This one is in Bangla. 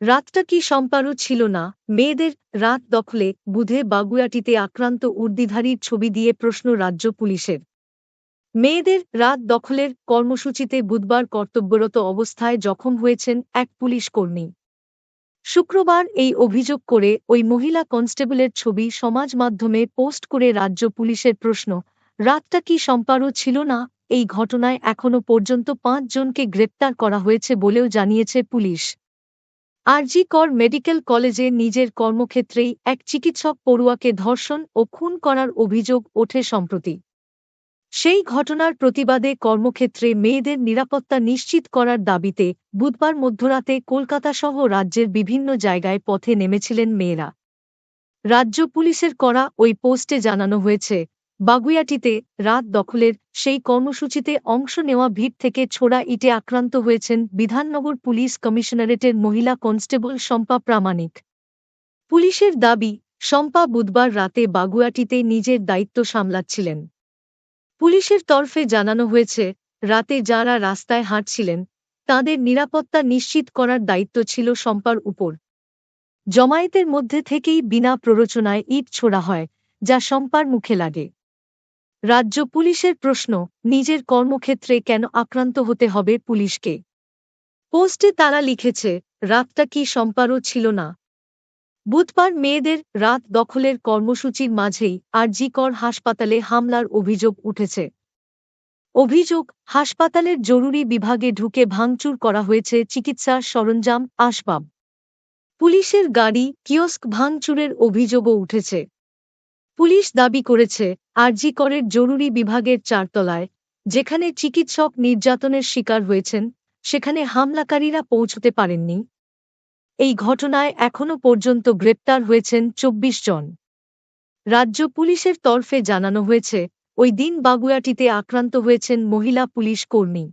রাতটা কি সম্পারও ছিল না, মেয়েদের রাত দখলে বুধে বাগুয়াটিতে আক্রান্ত উর্দিধারীর ছবি দিয়ে প্রশ্ন রাজ্য পুলিশের। মেয়েদের রাত দখলের কর্মসূচিতে বুধবার কর্তব্যরত অবস্থায় জখম হয়েছেন এক পুলিশ কর্মী। শুক্রবার এই অভিযোগ করে ওই মহিলা কনস্টেবলের ছবি সমাজ মাধ্যমে পোস্ট করে রাজ্য পুলিশের প্রশ্ন, রাতটা কি সম্পারও ছিল না, এই ঘটনায় এখনও পর্যন্ত পাঁচজনকে গ্রেপ্তার করা হয়েছে বলেও জানিয়েছে পুলিশ। আরজি কর মেডিকেল কলেজে নিজের কর্মক্ষেত্রেই এক চিকিৎসক পড়ুয়াকে ধর্ষণ ও খুন করার অভিযোগ ওঠে সম্প্রতি। সেই ঘটনার প্রতিবাদে কর্মক্ষেত্রে মেয়েদের নিরাপত্তা নিশ্চিত করার দাবিতে বুধবার মধ্যরাতে কলকাতাসহ রাজ্যের বিভিন্ন জায়গায় পথে নেমেছিলেন মেয়েরা। রাজ্য পুলিশের করা ওই পোস্টে জানানো হয়েছে বাগুইয়াটিতে রাত দখলের সেই কর্মসূচিতে অংশ নেওয়া ভিড় থেকে ছোড়া ইটে আক্রান্ত হয়েছেন বিধাননগর পুলিশ কমিশনারেটের মহিলা কনস্টেবল শম্পা প্রামাণিক। পুলিশের দাবি, শম্পা বুধবার রাতে বাগুয়াটিতে নিজের দায়িত্ব সামলাচ্ছিলেন। পুলিশের তরফে জানানো হয়েছে, রাতে যারা রাস্তায় হাঁটছিলেন, তাদের নিরাপত্তা নিশ্চিত করার দায়িত্ব ছিল শম্পার উপর। জমায়েতের মধ্যে থেকেই বিনা প্ররোচনায় ইট ছোড়া হয়, যা শম্পার মুখে লাগে। রাজ্য পুলিশের প্রশ্ন, নিজের কর্মক্ষেত্রে কেন আক্রান্ত হতে হবে পুলিশকে? পোস্টে তারা লিখেছে, রাতটা কি সম্পারও ছিল না। বুধবার মেয়েদের রাত দখলের কর্মসূচির মাঝেই আরজিকর হাসপাতালে হামলার অভিযোগ উঠেছে। অভিযোগ, হাসপাতালের জরুরি বিভাগে ঢুকে ভাঙচুর করা হয়েছে চিকিৎসার সরঞ্জাম, আসবাব। পুলিশের গাড়ি, কিয়স্ক ভাঙচুরের অভিযোগও উঠেছে। পুলিশ দাবি করেছে, আরজি করের জরুরি বিভাগের চারতলায়, যেখানে চিকিৎসক নির্যাতনের শিকার হয়েছেন, সেখানে হামলাকারীরা পৌঁছতে পারেননি। এই ঘটনায় এখনও পর্যন্ত গ্রেপ্তার হয়েছেন চব্বিশ জন। রাজ্য পুলিশের তরফে জানানো হয়েছে, ওই দিন বাগুয়াটিতে আক্রান্ত হয়েছেন মহিলা পুলিশ কর্মী।